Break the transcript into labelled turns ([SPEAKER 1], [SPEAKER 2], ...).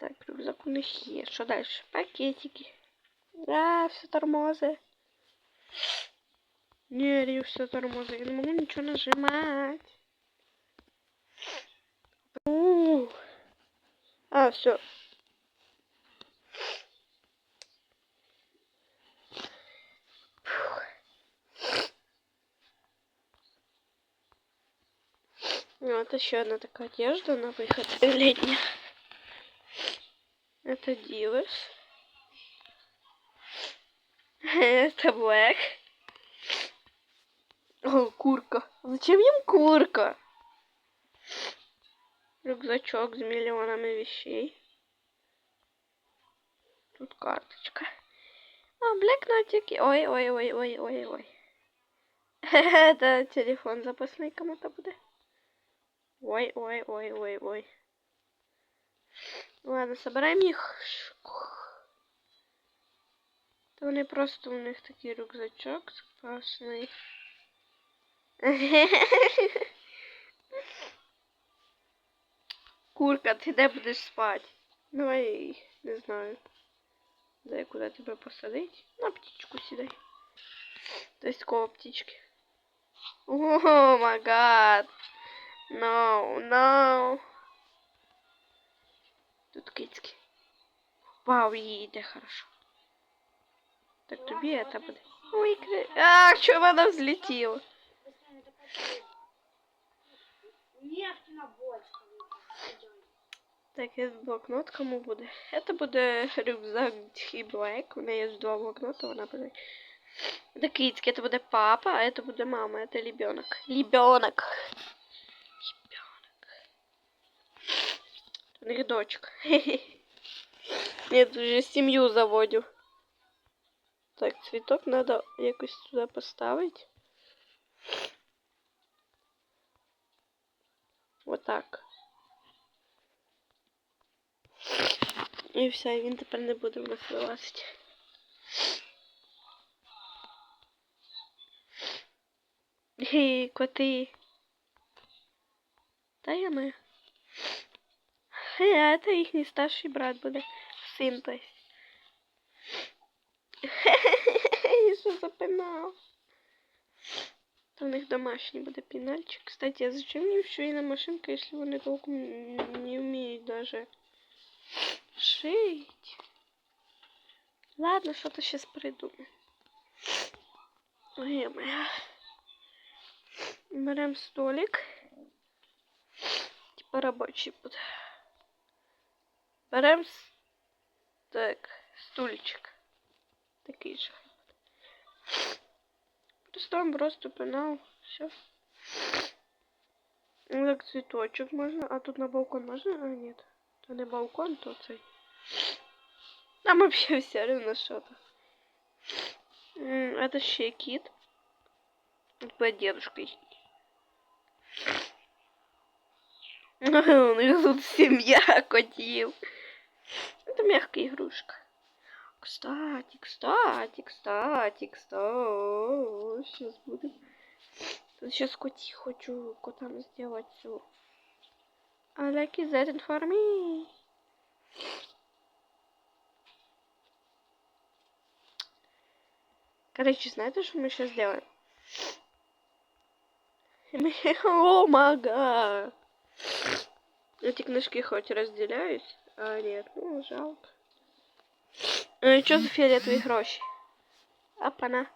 [SPEAKER 1] Так, рюкзак у них є. Що далі? Пакетики. А, все тормози. Не, Рю, все тормози. Я не можу нічого нажимати. У. А, все. Ну, Вот еще одна такая одежда на выход летняя. Это Дивес. Это Блэк. О, курка. Зачем им курка? Рюкзачок с миллионами вещей. Тут карточка. А, блокнотики. Ой, ой, ой, ой, ой, ой. Это телефон запасний кому-то буде. Ой, ой, ой, ой, ой. Ладно, собираем их. То вони просто у них такий рюкзачок запасний. Курка, ти де будеш спати? Давай, не знаю. Дай куди тебе посадить. На птичку сідай. То есть кого птички. О, май гад. No, no Тут кицьки. Вау, їй йде хорошо. Так тобі это буде. Ой, кри... А, що вона взлетіла?
[SPEAKER 2] Нефтяна бочка.
[SPEAKER 1] Так, і блокнот кому буде? Это буде рюкзак Тхі Блэк. У неї є два блокнота, вона буде. Это кицьки, это буде папа, а это буде мама, это лебенок. Лебенок. У них дочка. Нет, уже семью заводю. Так, цветок надо якось сюда поставить. Вот так. І все, і він тепер не буде в нас вилазити. Гей, коти. Та я ми. Е, це їхній старший брат буде. Син то есть. І що за пенал? То у них домашній буде пенальчик. Кстати, а зачем мне еще и на машинка, если вони толком не вміють даже шить? Ладно, что-то сейчас придумаю. Ой, моя. Берем столик. Типа рабочий буде. Берем с- так, стульчик. Такий же. Ставим просто пенал. Все. Так, цветочек можно. А тут на балкон можно? А, нет. То не балкон, то цей. Там вообще все равно что-то. Это ще кит. Под дедушкой. У них тут семья котів. Это мягкая игрушка. Кстати, кстати, кстати, кстати. Сейчас будем. Сейчас коти хочу котам сделать все. I like that for me. Короче, знаете, что мы сейчас сделаем? О, мага! Эти книжки хоть разделяюсь, а нет, ну жалко. Э, что за фиолетовые гроши? Апана.